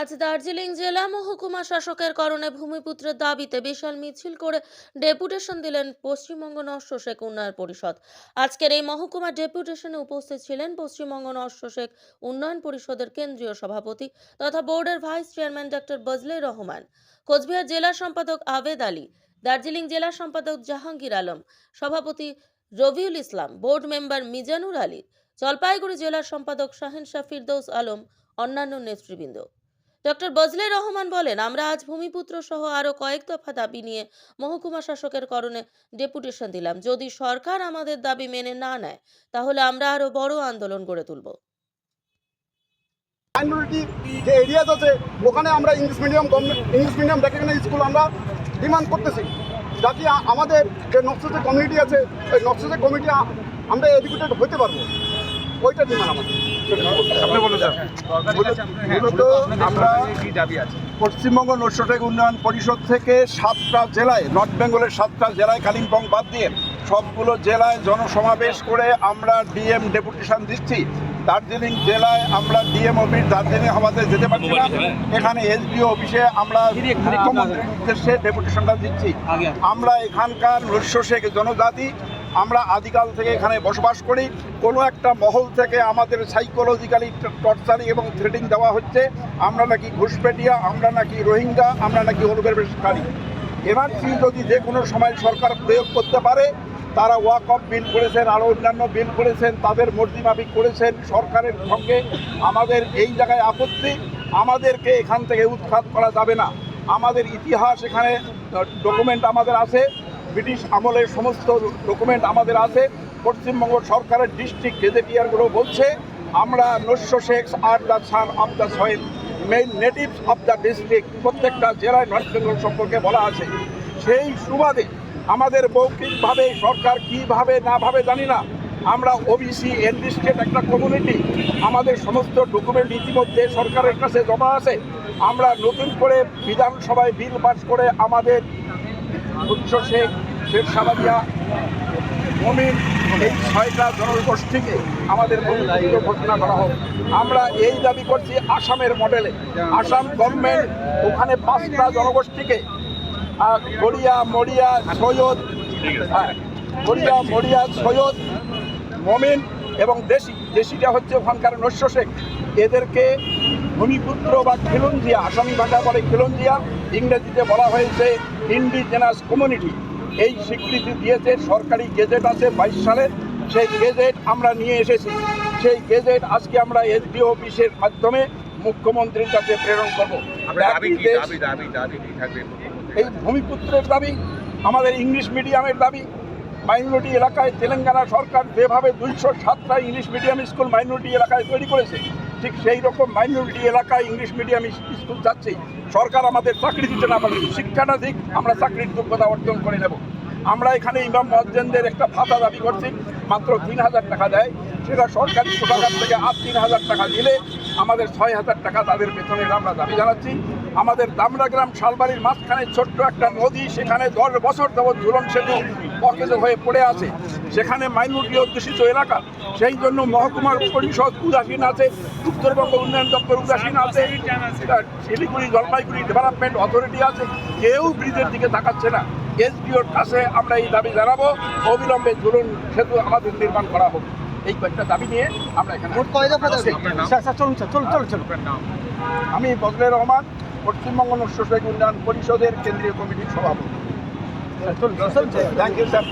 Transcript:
আজ দার্জিলিং জেলা মহকুমা শাসকের কারণে ভূমিপুত্রের দাবিতে বিশাল মিছিল করে ডেপুটেশন দিলেন পশ্চিমবঙ্গ শেখ উন্নয়ন পরিষদ। আজকের এই মহকুমা ডেপুটেশনে উপস্থিত ছিলেন পশ্চিমবঙ্গ শেখ উন্নয়ন পরিষদের কেন্দ্রীয় সভাপতি তথা বোর্ডের vice chairman doctor Bazle Rahman, Coochbehar জেলা সম্পাদক আবেদ আলী, দার্জিলিং জেলা সম্পাদক জাহাঙ্গীর আলম, সভাপতি রবিউল ইসলাম, বোর্ড মেম্বার মিজানুর আলী, জলপাইগুড়ি জেলার সম্পাদক শাহিন শাহ ফিরদৌস আলম, অন্যান্য নেতৃবৃন্দ। ডক্টর বজলে রহমান বলেন, আমরা আজ ভূমিপুত্র সহ আরও কয়েক দফা দাবি নিয়ে মহকুমা শাসকের করণে ডেপুটেশন দিলাম। যদি সরকার আমাদের দাবি মেনে না নেয়, তাহলে আমরা আরও বড় আন্দোলন গড়ে তুলব। মাইনরিটি যে এরিয়াস আছে, ওখানে আমরা English medium government English medium recognise school আমরা ডিমান্ড করতেছি। যাতে আমাদের যে নকশাসের কমিউনিটি আছে, ওই নকশাসের কমিটি আমরা এডুকেটেড হতে পারব। ওইটা ডিমান্ড আমাদের আপনি বলুন মূলত আমরা পশ্চিমবঙ্গ নৈশটেক উন্নয়ন পরিষদ থেকে সাতটা জেলায় নর্থ বেঙ্গলের সাতটা জেলায় কালিম্পং বাদ দিয়ে সবগুলো জেলায় জনসমাবেশ করে আমরা ডিএম ডেপুটেশন দিচ্ছি। দার্জিলিং জেলায় আমরা ডিএম অফিস দার্জিলিং আমাদের যেতে পারছি না। এখানে এসডিও অফিসে আমরা মুখ্যমন্ত্রীর উদ্দেশ্যে ডেপুটেশনটা দিচ্ছি। আমরা এখানকার নৈশ শেখ জনজাতি আমরা আদিকাল থেকে এখানে বসবাস করি। কোনো একটা মহল থেকে আমাদের সাইকোলজিক্যালি টর্চারিং এবং থ্রেটিং দেওয়া হচ্ছে। আমরা নাকি ঘুষপেটিয়া, আমরা নাকি রোহিঙ্গা, আমরা নাকি অনুপ্রবেশকারী। এনআরসি যদি যে কোনো সময় সরকার প্রয়োগ করতে পারে, তারা ওয়াক অফ বিল করেছেন আরও অন্যান্য বিল করেছেন, তাদের মর্জি মাফিক করেছেন সরকারের সঙ্গে, আমাদের এই জায়গায় আপত্তি, আমাদেরকে এখান থেকে উৎখাত করা যাবে না। আমাদের ইতিহাস এখানে ডকুমেন্ট আমাদের আছে। ব্রিটিশ আমলের সমস্ত ডকুমেন্ট আমাদের আছে। পশ্চিমবঙ্গ সরকারের ডিস্ট্রিক্ট গেজেটিয়ারগুলো বলছে, আমরা নস্য শেখ আর the son of the soil main natives of the district প্রত্যেকটা জেলায় নর্থ বেঙ্গল সম্পর্কে বলা আছে। সেই সুবাদে আমাদের মৌখিকভাবে সরকার কীভাবে না ভাবে জানি না। আমরা ওবিসি এনলিস্টেড একটা কমিউনিটি আমাদের সমস্ত ডকুমেন্ট ইতিমধ্যে সরকারের কাছে জমা আছে। আমরা নতুন করে বিধানসভায় বিল পাস করে আমাদের উচ্চ শেখ সাবাদিয়া মমিন এই ছয়টা জনগোষ্ঠীকে আমাদের ভূমিপুত্র ঘোষণা করা হোক। আমরা এই দাবি করছি আসামের মডেলে আসাম গভর্নমেন্ট ওখানে পাঁচটা জনগোষ্ঠীকে গড়িয়া মরিয়া সৈয়দ হ্যাঁ, গড়িয়া মরিয়া সৈয়দ মমিন এবং দেশি। দেশিটা হচ্ছে ওখানকার নস্য শেখ। এদেরকে ভূমিপুত্র বা খিলঞ্জিয়া আসামি ভাষা বলে খিলঞ্জিয়া ইংরেজিতে বলা হয়েছে ইন্ডিজেনাস কমিউনিটি এই স্বীকৃতি দিয়েছে সরকারি গেজেট আছে বাইশ সালের সেই গেজেট আমরা নিয়ে এসেছি। সেই গেজেট আজকে আমরা এসডিও অফিসের মাধ্যমে মুখ্যমন্ত্রীর কাছে প্রেরণ করব। এই ভূমিপুত্রের দাবি আমাদের ইংলিশ মিডিয়ামের দাবি মাইনরিটি এলাকায় তেলেঙ্গানা সরকার যেভাবে দুইশো সাতটা ইংলিশ মিডিয়াম স্কুল মাইনরিটি এলাকায় তৈরি করেছে ঠিক সেই রকম মাইনরিটি এলাকায় ইংলিশ মিডিয়াম স্কুল যাচ্ছে। সরকার আমাদের চাকরি দিতে না পারে শিক্ষাটা দিক, আমরা চাকরির যোগ্যতা অর্জন করে নেব। আমরা এখানে ইমাম মহাজেনদের একটা ভাতা দাবি করছি, মাত্র তিন হাজার টাকা দেয়। সেটা সরকারি কোষাগার থেকে আর তিন হাজার টাকা দিলে আমাদের ছয় হাজার টাকা তাদের বেতনের আমরা দাবি জানাচ্ছি। আমাদের দামরা গ্রাম শালবাড়ির মাঝখানে ছোট্ট একটা নদী সেখানে দশ বছর যাবৎ ঝুলন সেতু অকেজ হয়ে পড়ে আছে। সেখানে মাইনরিটি অধ্যুষিত এলাকা সেই জন্য মহকুমার পরিষদ উদাসীন আছে উত্তরবঙ্গ উন্নয়ন দপ্তর উদাসীন আছে শিলিগুড়ি জলপাইগুড়ি ডেভেলপমেন্ট অথরিটি আছে কেউ ব্রিজের দিকে তাকাচ্ছে না। এসডিওর কাছে আমরা এই দাবি জানাব অবিলম্বে ঝুলন সেতু আমাদের নির্মাণ করা হোক। এই কয়েকটা দাবি নিয়ে আমরা এখানে আপনার নাম আমি বজলে রহমান পশ্চিমবঙ্গ মৎস্য শেখ উন্নয়ন পরিষদের কেন্দ্রীয় কমিটির সভাপতি। Thank you sir